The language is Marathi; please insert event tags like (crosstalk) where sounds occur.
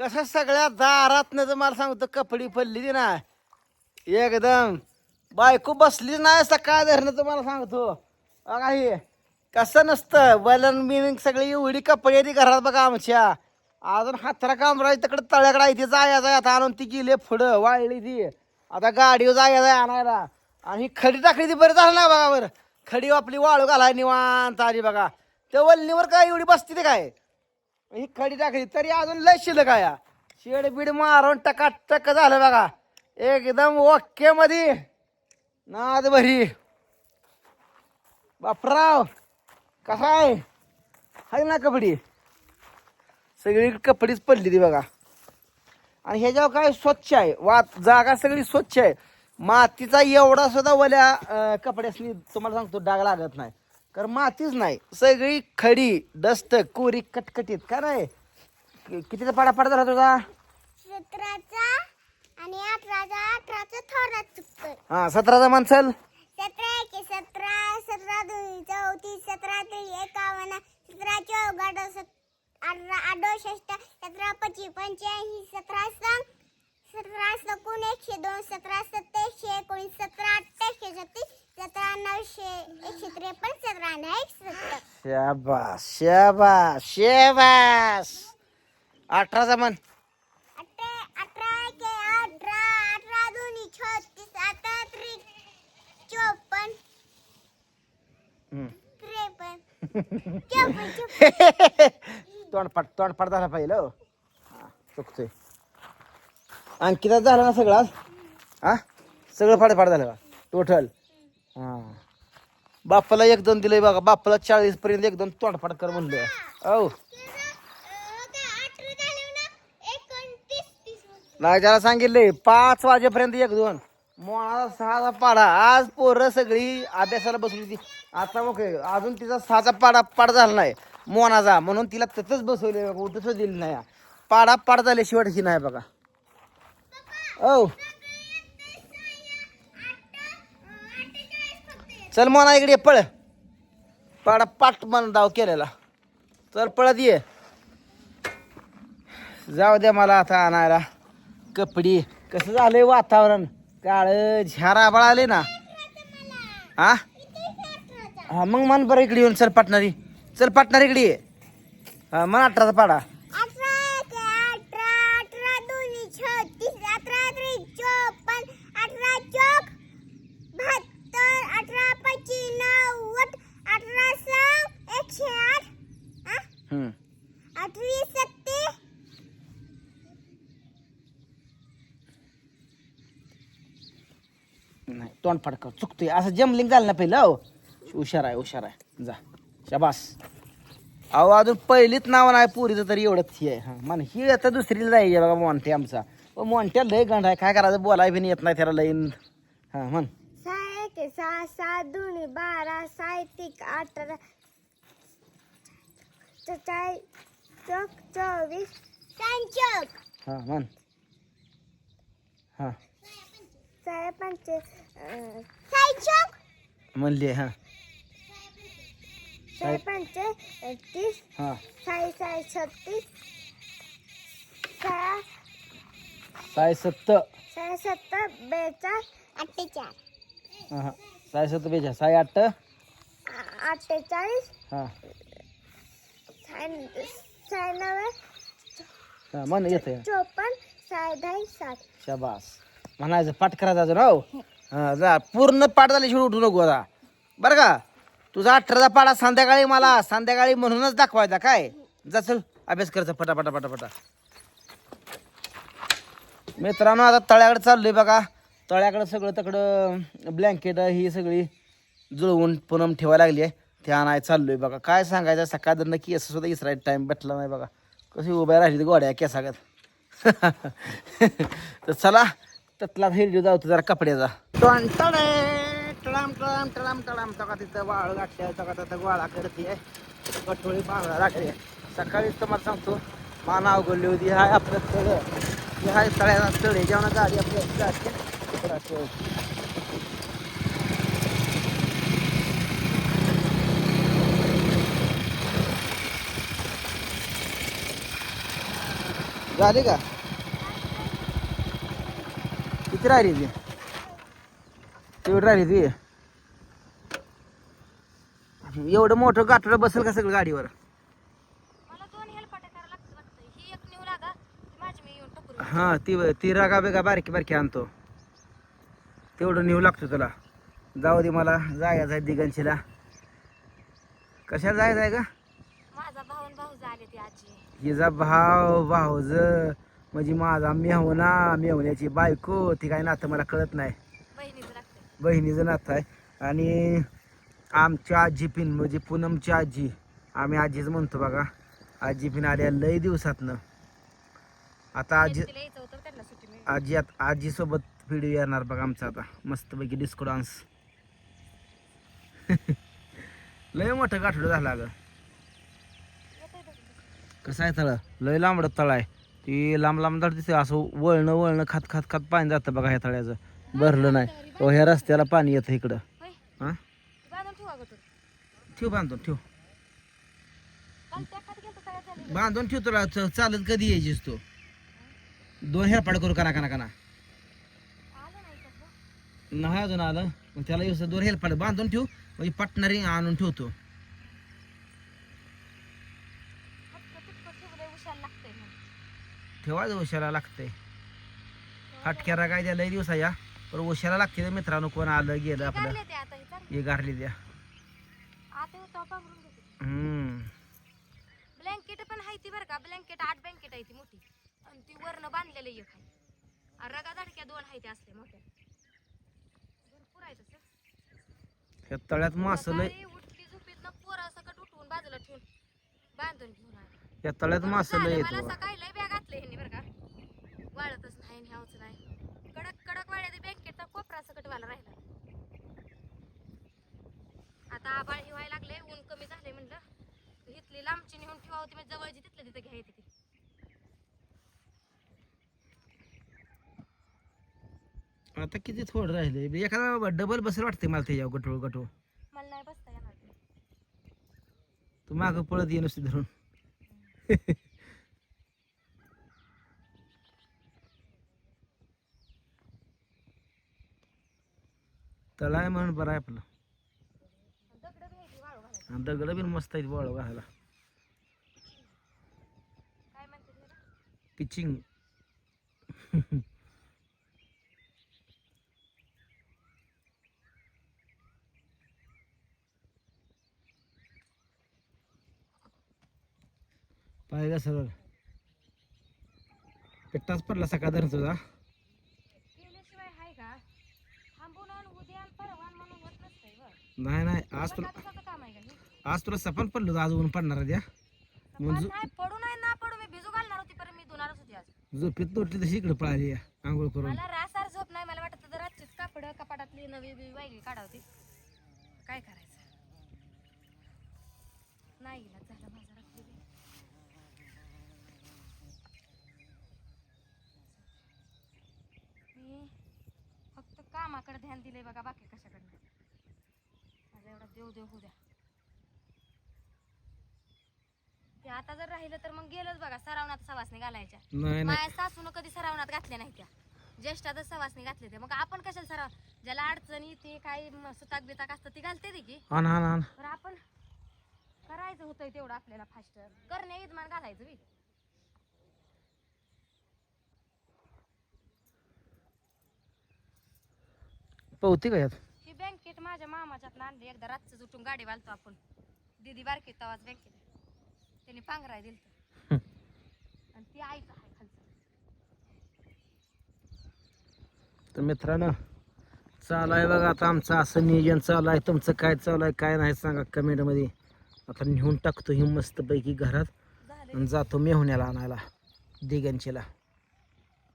कसं सगळ्या दारात तर मला सांगतो कपडी पडली ती ना एकदम. बायको बसली नाही सकाळ धरणं तुम्हाला सांगतो. काही कसं नसतं. बलन बिन सगळी एवढी कपडे आहे ती घरात बघा आमच्या. अजून हातरा कामराज तिकडे तळ्याकडे आहे ती. जाया जाय आता आणून ती गेली पुढं वाळली ती. आता गाडीवर जाया जाय आणायला. आणि खडी टाकली ती बरं झालं ना बघा बरं. खडी आपली वाळू घालाय निवांत आली बघा. त्या वल्लीवर काय एवढी बसती ते काय? ही खडी टाकली तरी अजून लय शिल्लक आहे शेड बीड मारून टका टक झालं बघा. एकदम ओके मध्ये नाद भरी. बापराव कसा आहे? हाय ना कपडी सगळी कपडीच पडली ती बघा. आणि ह्याच्यावर काय स्वच्छ आहे? वात जागा सगळी स्वच्छ आहे. मातीचा एवढा सुद्धा वल्या कपड्यासनी तुम्हाला सांगतो डाग लागत नाही. कारण मातीच नाही. सगळी खडी डस्ट कोरी कटकटीत. का नाही कि- कितीचा पाडा पाडा झाला तुझा? सतराचा आणि अठराचा. अठराचा थोडा चुकतोय. हा सतराचा माणसल सतरा एके सतरा सतरा दोन चौतीस सतरा एकावन्न सतरा अडोसष्ट पंच्याऐंशी सतरा सतरा एकशे दोन सतरा सत्तर एकशे एकोणीस सतरा अठ्ठावीसशे छत्तीस सतरा नऊशे एकशे त्रेपन्न सतरा नऊ सत्तर शाबास शाबास शाबास. अठरा चोपन्न. (laughs) तोंडपाट तोंडपाट झाला पाहिजे हो. चुकतोय. अंकिता झाला ना सगळं आज? हा? सगळं फाडफाड झालं का? टोटल हा. बापाला एक दोन दिलंय बघा बापाला चाळीस पर्यंत एक दोन तोंडपाट कर म्हणलं औ. नाही त्याला सांगितले पाच वाजेपर्यंत एक दोन. मोळाला सहाचा पाडा. आज पोरं सगळी अभ्यासाला बसली होती. आता मग अजून तिचा सहाचा पाडा पाड झाला नाही. मोनाचा म्हणून तिला ततच बसवले उठच दिली नाही. पाडा पाड झाल्याशिवाय ही नाही बघा. औ. चल मोना इकडे ये, पळ. पाडा पाट मन दाव केलेला. चल पळत ये. जाऊ द्या मला आता आणायला. कपडी. कसं झालंय वातावरण? काळ झार आबाळ आले ना. हा हा मग मन बरं इकडे येऊन चल पाटणारी. चल पाटणारी इकडे ये. हा मन अठराचा पाडा अठरा एक अठरा अठरा दोन्ही छत्तीस अठरा त्रिक चोपन्न अठरा चौक बहात्तर अठरा पच्चीस नव्वद अठरा सहा एकशे आठ हा? हम्म. अठरा सत्ते. नाही तोंड फडकव चुकतोय. असं जमलिंग झालं ना पहिलं हो. हुशार आहे हुशार आहे. जा. शाबास. अहो अजून पहिलीच नाव नाही पुरीचं तरी एवढंच ही आहे. हा मन ही आता दुसरीला जायची बघा मोंटे आमचा. पण मोंट्या लय गंड आहे. काय करायचं बोलाय बी येत नाही त्याला लईन हा म्हण. सहा एक सहा सहा दोन्ही बारा सहा तिक अठरा. चाळीस चौक चोवीस चौक हा म्हण. हा. साडे पंचे साई चौक म्हणली हा. साडे पंचे तीस हा. साई साई छत्तीस सहा साय सत्त. साडे सत्तर बेचाळीस अठ्ठेचाळीस. हा साय सत्त बेचा साय आठ. अठ्ठेचाळीस हा. साडे म्हण येते चोपन्न सात. शाबास. म्हणायचं पाठ करायचं अजून हो. हा जा पूर्ण पाठ झाल्याशिवाय उठू नको आता. बरं का? तुझा अठराचा पाडा संध्याकाळी मला संध्याकाळी म्हणूनच दाखवायचा काय? जा चल अभ्यास करायचा पटा पटा पटा पटा मित्रांनो आता तळ्याकडे चाललोय बघा. तळ्याकडे सगळं तकडं ब्लँकेट ही सगळी जुळवून पुनम ठेवायला लागली आहे. ते आणाय चाललोय बघा. काय सांगायचं सकाळ नक्की असं सुद्धा इसरायला टाईम भेटला नाही बघा. कशी उभ्या राहिली गोड्या केसागत. (laughs) तर चला ततला हिरजू जाऊ जरा कपड्याचा. टण टणे, टळाम टळाम टळाम टळाम तका तिथं वाळ गाठल्या तका तिथं गोळा करते. कठोळी बांगडा राखली सकाळीच तुम्हाला सांगतो माना अवघडली होती. हाय आपलं तळ. हाय तळ्याला तळ. जेवणा गाडी आपल्या जाते. झाली का? किती राहिली ती? तेवढी राहिली ती? एवढं मोठं गाठोडं बसेल का सगळं गाडीवर? ही ती ती रागा बेगा बारकी बारकी आणतो. तेवढं नेऊ लागतो तुला. जाऊ दे मला जायचं आहे दिगंशीला कशाला जायचं आहे का माझा भाऊन भाऊ झाले ती आजी. हिचा भाव भाऊज म्हणजे माझा मेहना मेहण्याची बायको ती काय नातं मला कळत नाही. बहिणीचं नातं. आहे. आणि आमच्या आजी पिन म्हणजे पूनमची आजी. आम्ही आजीच म्हणतो बघा. आजी पिन आल्या लय दिवसातनं. आता आजी आजी आत- आजीसोबत व्हिडिओ येणार बघा आमचा आता. मस्तपैकी डिस्को डान्स (laughs) लय मोठं गाठोडं झाला ग कसं आहे तळ लय लांबडं तळ आहे. ती लांब लांब तळ दिसते असं वळणं वळणं खात खात खात पाणी जातं बघा ह्या तळ्याचं. भरलं नाही. ओ ह्या रस्त्याला पाणी येतं इकडं. होय. हां? ठेवा बांधून ठेव. बांधून ठेव तुला चालत कधी यायचीस तू? दोन हेरपाड करू कना कना कना नाही अजून आलं. मग त्याला येऊस दोन हेल्पाड बांधून ठेव. म्हणजे पटणारी आणून ठेवतो फक्त तितकं ठेवलंय उशाला लागतंय म्हणून ठेवायचं उशाला लागतंय. फाटक्यारा काय द्या लय दिवसा या पण उशाला लागते मित्रांनो कोण आलं गेलं आपलं. हे गारली द्या. ब्लँकेट पण आहे ती बरं का ब्लँकेट आठ ब्लँकेट आहे ती मोठी. आणि ती वरनं बांधलेलं एक आहे. रगा धडक्या दोन आहे ते असले मोठ्या भरपूर आहे तसं ह्या तळ्यात मासं लय उठली झोपेतनं पोरं सकट उठवून बाजूला ठेवून बांधून घेऊन आले. या तळ्यात मासं लय येतो सकाळी लय बॅग घातले ह्यांनी बरं का वाळतच नाही न्यावच नाही कडक कडक वाळ्या ते बँकेटचा कोपरा सकट वाला राहिला आता आबाळ हिवाय लागले ऊन कमी झाले म्हणलं. इथली लांबची नेऊन ठेवा होती म्हणजे जवळची तिथलं तिथं घ्या येते ती. आता किती थोडं राहिले एखादा डबल बसेल वाटते मला त्याच्यावर गटोळ गटोळ. मला नाही बसता येणार ते. तू मागं पळत ये नुसती धरून. (laughs) तळा आहे म्हणून बरं आहे आपलं दगडं घ्यायची वाळू घालायची आणि दगड बी मस्त आहेत वळ त्याला? पिचिंग. का सरळ. पिट्टाच पडला सकाळ धरून तुझा नाही नाही आज तुला आज तुला सपन पडलो आज ऊन पडणार द्या म्हणजे नाही पडू नाही ना पडू. मी भिजू घालणार होती पण मी धुणारच होती आज. झोपेत तुटली तशी इकडे पळाली आंघोळ करून. मला रासार झोप नाही मला वाटत रातचीच कापड कपाटातली नवी बिवी वेगळी काढावती. काय करायचं? नाही इलाज झाला माझा रात्री. बी. मी फक्त कामाकडे ध्यान दिलंय बघा बाकी कशाकडनं. माझा एवढा देव देव होऊ द्या. आता जर राहिलं तर मग गेलंच बघा सरावनात सवासने घालायच्या. नाही नाही. माझ्या सासून कधी सरावनात घातल्या नाही त्या. ज्येष्ठातच सवासनी घातले ते मग आपण कशाला सराव ज्याला अडचणी ते काही म- सुताक बिताक असतं ती घालते ती की? आण आण आण तर आपण करायचं होतंय तेवढं आपल्याला फास्ट करणे इजमान घालायचं बी. पवती का यात? ही बँकेट माझ्या मामाच्यात आणली. एकदा रातचं उठून गाडी वालतो आपण. दिदी बारकी तवाच बँकेत. त्यांनी पांघराय आणि ती आईचं आहे खालचं. तर मित्रांनो चालू आहे बघा आता आमचं असं नियोजन चालू आहे तुमचं काय चालू आहे काय नाही सांगा कमेंटमध्ये. आता नेऊन टाकतो ही मस्तपैकी घरात. आणि जातो मेहुण्याला आणायला दिगंचीला.